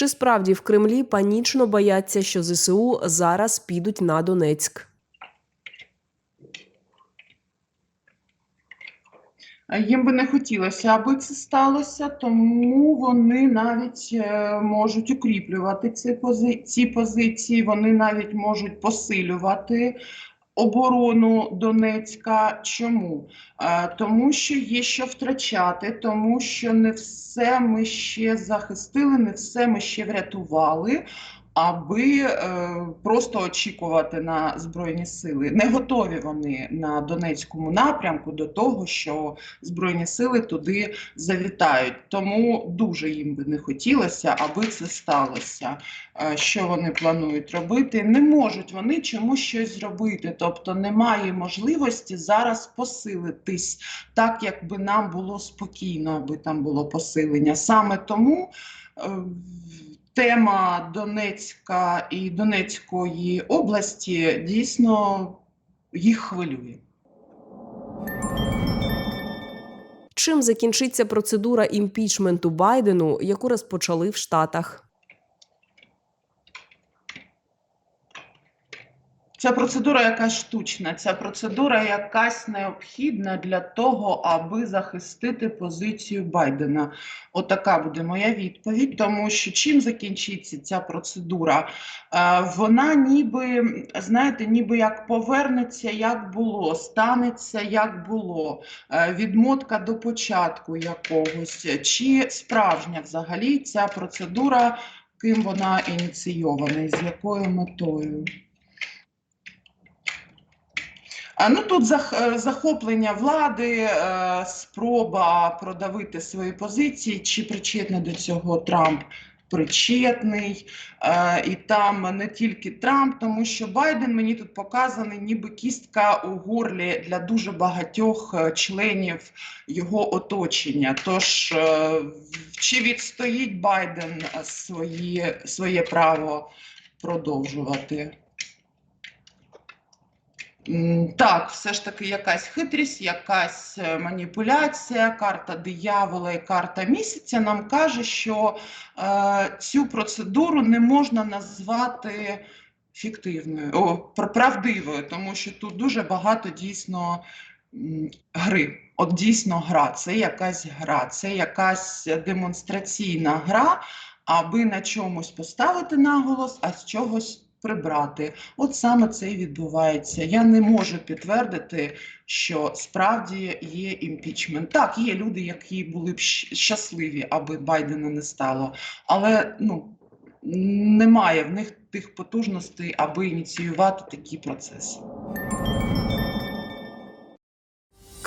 Чи справді в Кремлі панічно бояться, що ЗСУ зараз підуть на Донецьк? Їм би не хотілося, аби це сталося, тому вони навіть е, можуть укріплювати ці позиції, вони навіть можуть посилювати оборону Донецька. Чому? Тому що є що втрачати, тому що не все ми ще захистили, не все ми ще врятували. Аби е, просто очікувати на збройні сили, не готові вони на Донецькому напрямку до того, що збройні сили туди завітають. Тому дуже їм би не хотілося, аби це сталося. Е, Що вони планують робити? Не можуть вони чомусь щось зробити, тобто немає можливості зараз посилитись так, як би нам було спокійно, аби там було посилення. Саме тому. Тема Донецька і Донецької області дійсно їх хвилює. Чим закінчиться процедура імпічменту Байдену, яку розпочали в Штатах? Ця процедура якась штучна, ця процедура якась необхідна для того, аби захистити позицію Байдена. Отака буде моя відповідь. Тому що чим закінчиться ця процедура? Е, Вона ніби, знаєте, ніби як повернеться, як було, станеться, як було, Е, відмотка до початку якогось. Чи справжня взагалі ця процедура, ким вона ініційована і з якою метою? А, Ну тут е, захоплення влади, е, спроба продавити свої позиції, чи причетний до цього Трамп причетний, Е, і там не тільки Трамп, тому що Байден мені тут показаний, ніби кістка у горлі для дуже багатьох е, членів його оточення. Тож е, чи відстоїть Байден е, свої, своє право продовжувати? Так, все ж таки якась хитрість, якась е, маніпуляція, карта диявола і карта місяця нам каже, що е, цю процедуру не можна назвати фіктивною, о, правдивою, тому що тут дуже багато дійсно гри. От дійсно гра, це якась гра, це якась демонстраційна гра, аби на чомусь поставити наголос, а з чогось прибрати. От саме це і відбувається. Я не можу підтвердити, що справді є імпічмент. Так, є люди, які були б щасливі, аби Байдена не стало, але ну немає в них тих потужностей, аби ініціювати такі процеси.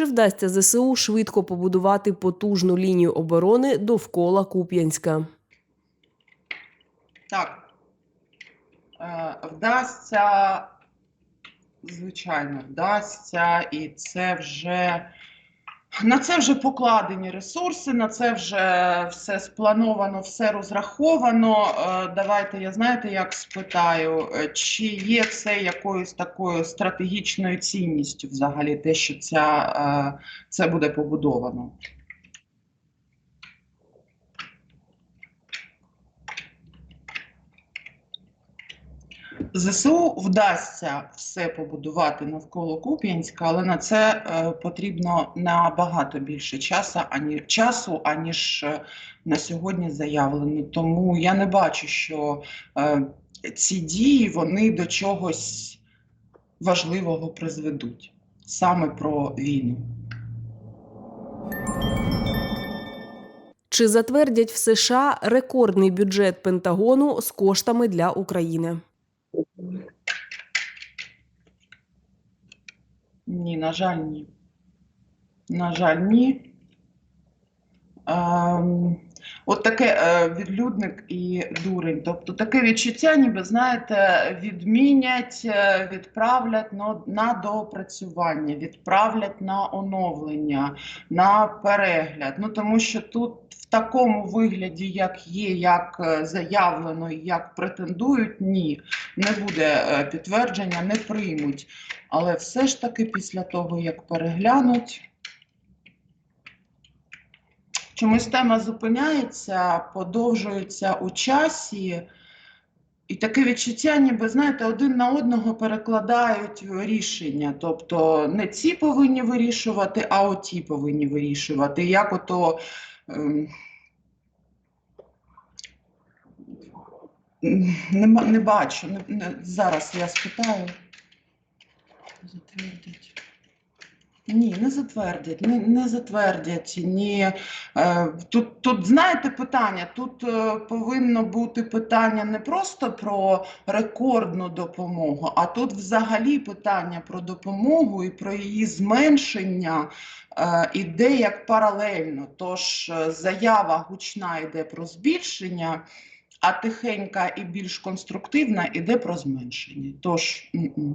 Чи вдасться ЗСУ швидко побудувати потужну лінію оборони довкола Куп'янська? Так, е, вдасться, звичайно, вдасться, і це вже на це вже покладені ресурси, на це вже все сплановано, все розраховано. Е, Давайте я знаєте, як спитаю, е, чи є це якоюсь такою стратегічною цінністю взагалі, те, що ця, е, це буде побудовано? ЗСУ вдасться все побудувати навколо Куп'янська, але на це е, потрібно набагато більше часу, ані, часу, аніж е, на сьогодні заявлено. Тому я не бачу, що е, ці дії вони до чогось важливого призведуть саме про війну. Чи затвердять в США рекордний бюджет Пентагону з коштами для України? Ні, на жаль, ні. На жаль, ні. Ем, От таке е, відлюдник і дурень. Тобто таке відчуття, ніби знаєте, відмінять, е, відправлять на, доопрацювання, відправлять на оновлення, на перегляд. Ну тому що тут в такому вигляді, як є, як е, заявлено, як претендують, ні, не буде підтвердження, не приймуть. Але все ж таки після того, як переглянуть. Чомусь тема зупиняється, подовжується у часі, і таке відчуття, ніби знаєте, один на одного перекладають рішення. Тобто не ці повинні вирішувати, а оті повинні вирішувати. Як ото ем, не, не бачу. Не, не, зараз я спитаю. Затвердять. Ні, не затвердять, не, не затвердять. Ні. Е, тут, тут, знаєте, питання, тут е, повинно бути питання не просто про рекордну допомогу, а тут взагалі питання про допомогу і про її зменшення е, іде як паралельно. Тож заява гучна йде про збільшення, а тихенька і більш конструктивна іде про зменшення. Тож. м-м.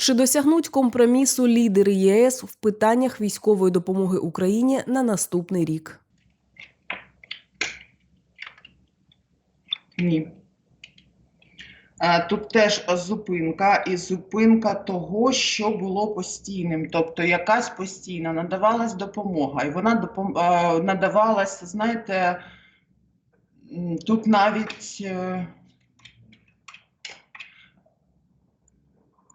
Чи досягнуть компромісу лідери ЄС в питаннях військової допомоги Україні на наступний рік? Ні. Е, Тут теж зупинка і зупинка того, що було постійним. Тобто якась постійна надавалась допомога, і вона допом... е, надавалася, знаєте, тут навіть.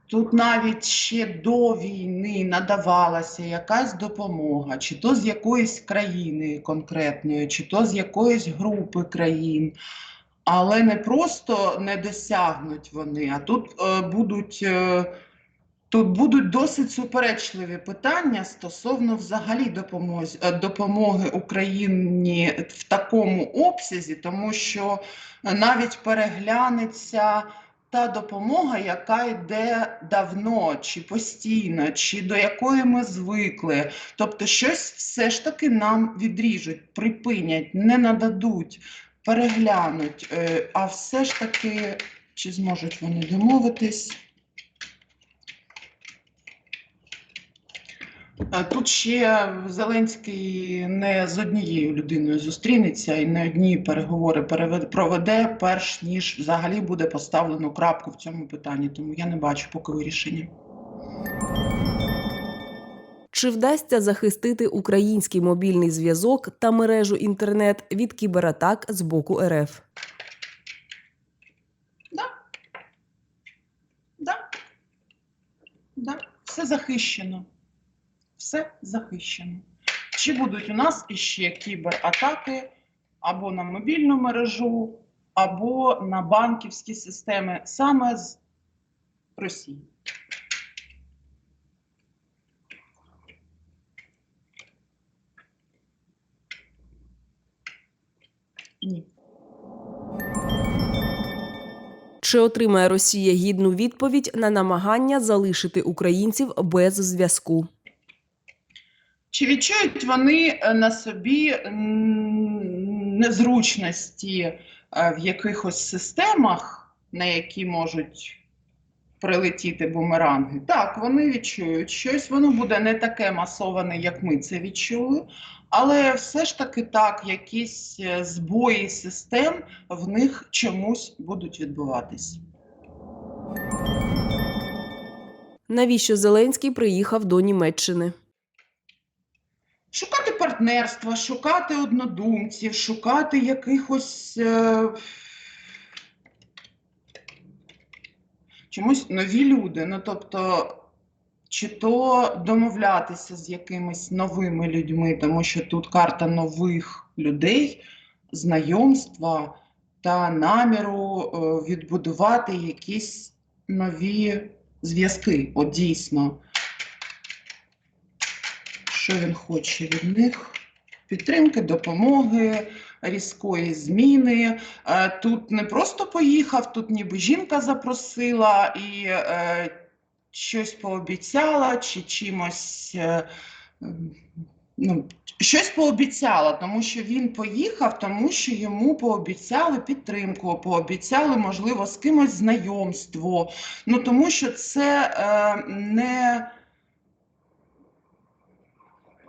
Тут навіть ще до війни надавалася якась допомога, чи то з якоїсь країни конкретної, чи то з якоїсь групи країн. Але не просто не досягнуть вони, а тут е, будуть. Е, Тут будуть досить суперечливі питання стосовно взагалі допомоги, допомоги Україні в такому обсязі, тому що навіть переглянеться та допомога, яка йде давно, чи постійно, чи до якої ми звикли. Тобто, щось все ж таки нам відріжуть, припинять, не нададуть, переглянуть. Е, А все ж таки, чи зможуть вони домовитись? Тут ще Зеленський не з однією людиною зустрінеться і не одні переговори проведе, перш ніж взагалі буде поставлено крапку в цьому питанні. Тому я не бачу поки вирішення. Чи вдасться захистити український мобільний зв'язок та мережу інтернет від кібератак з боку РФ? Да. Да. Все захищено. Все захищено. Чи будуть у нас іще кібератаки або на мобільну мережу, або на банківські системи саме з Росії? Ні. Чи отримає Росія гідну відповідь на намагання залишити українців без зв'язку? Чи відчують вони е, на собі незручності е, в якихось системах, на які можуть прилетіти бумеранги? Так, вони відчують щось, воно буде не таке масоване, як ми це відчули, але все ж таки так, якісь е, збої систем в них чомусь будуть відбуватись. Навіщо Зеленський приїхав до Німеччини? Шукати партнерства, шукати однодумців, шукати якихось е... чомусь нові люди. Ну тобто, чи то домовлятися з якимись новими людьми, тому що тут карта нових людей, знайомства та наміру е, відбудувати якісь нові зв'язки. От дійсно, що він хоче від них? Підтримки, допомоги, різкої зміни. Е, Тут не просто поїхав, тут ніби жінка запросила і е, щось пообіцяла, чи чимось. е, Ну, щось пообіцяла, тому що він поїхав, тому що йому пообіцяли підтримку, пообіцяли, можливо, з кимось знайомство. Ну тому що це е, не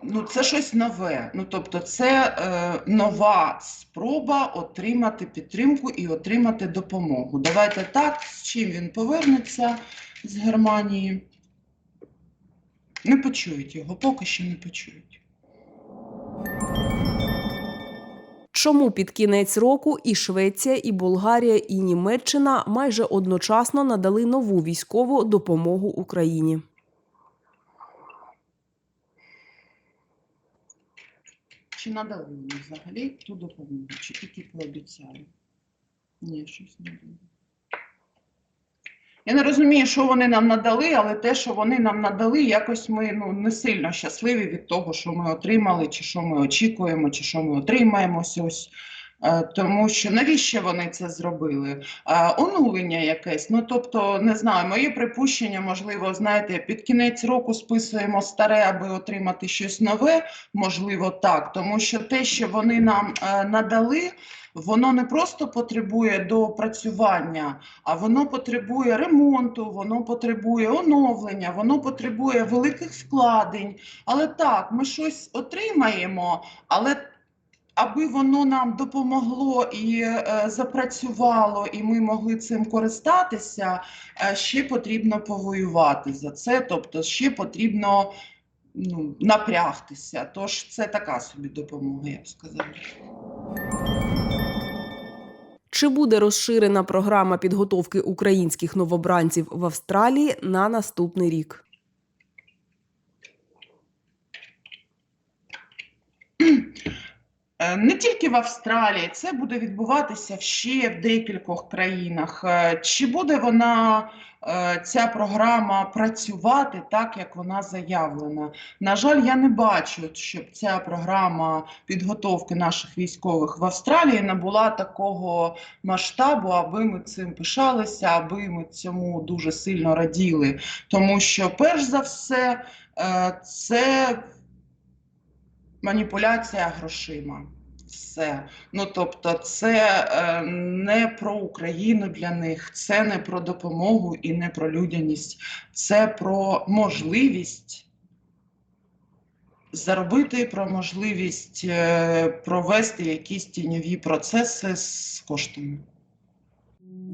ну, це щось нове. Ну, тобто, це е, нова спроба отримати підтримку і отримати допомогу. Давайте так, з чим він повернеться з Германії. Не почують його, поки що не почують. Чому під кінець року і Швеція, і Болгарія, і Німеччина майже одночасно надали нову військову допомогу Україні? Чи надали мені взагалі ту допомогу, чи тільки пообіцяли? Ні, щось не було. Я не розумію, що вони нам надали, але те, що вони нам надали, якось ми ну, не сильно щасливі від того, що ми отримали, чи що ми очікуємо, чи що ми отримаємо ось. Е, Тому що навіщо вони це зробили? Е, Онулення якесь. Ну тобто, не знаю, мої припущення, можливо, знаєте, під кінець року списуємо старе, аби отримати щось нове. Можливо, так, тому що те, що вони нам е, надали, воно не просто потребує доопрацювання, а воно потребує ремонту, воно потребує оновлення, воно потребує великих вкладень. Але так, ми щось отримаємо, але аби воно нам допомогло і е, запрацювало, і ми могли цим користатися, е, ще потрібно повоювати за це, тобто ще потрібно ну, напрягтися. Тож це така собі допомога, я б сказала. Чи буде розширена програма підготовки українських новобранців в Австралії на наступний рік? Е, Не тільки в Австралії, це буде відбуватися ще в декількох країнах. Е, Чи буде вона, е, ця програма, працювати так, як вона заявлена? На жаль, я не бачу, щоб ця програма підготовки наших військових в Австралії набула такого масштабу, аби ми цим пишалися, аби ми цьому дуже сильно раділи. Тому що, перш за все, це маніпуляція грошима. Все. Ну тобто, це е, не про Україну для них, це не про допомогу і не про людяність, це про можливість заробити, про можливість е, провести якісь тіньові процеси з коштами.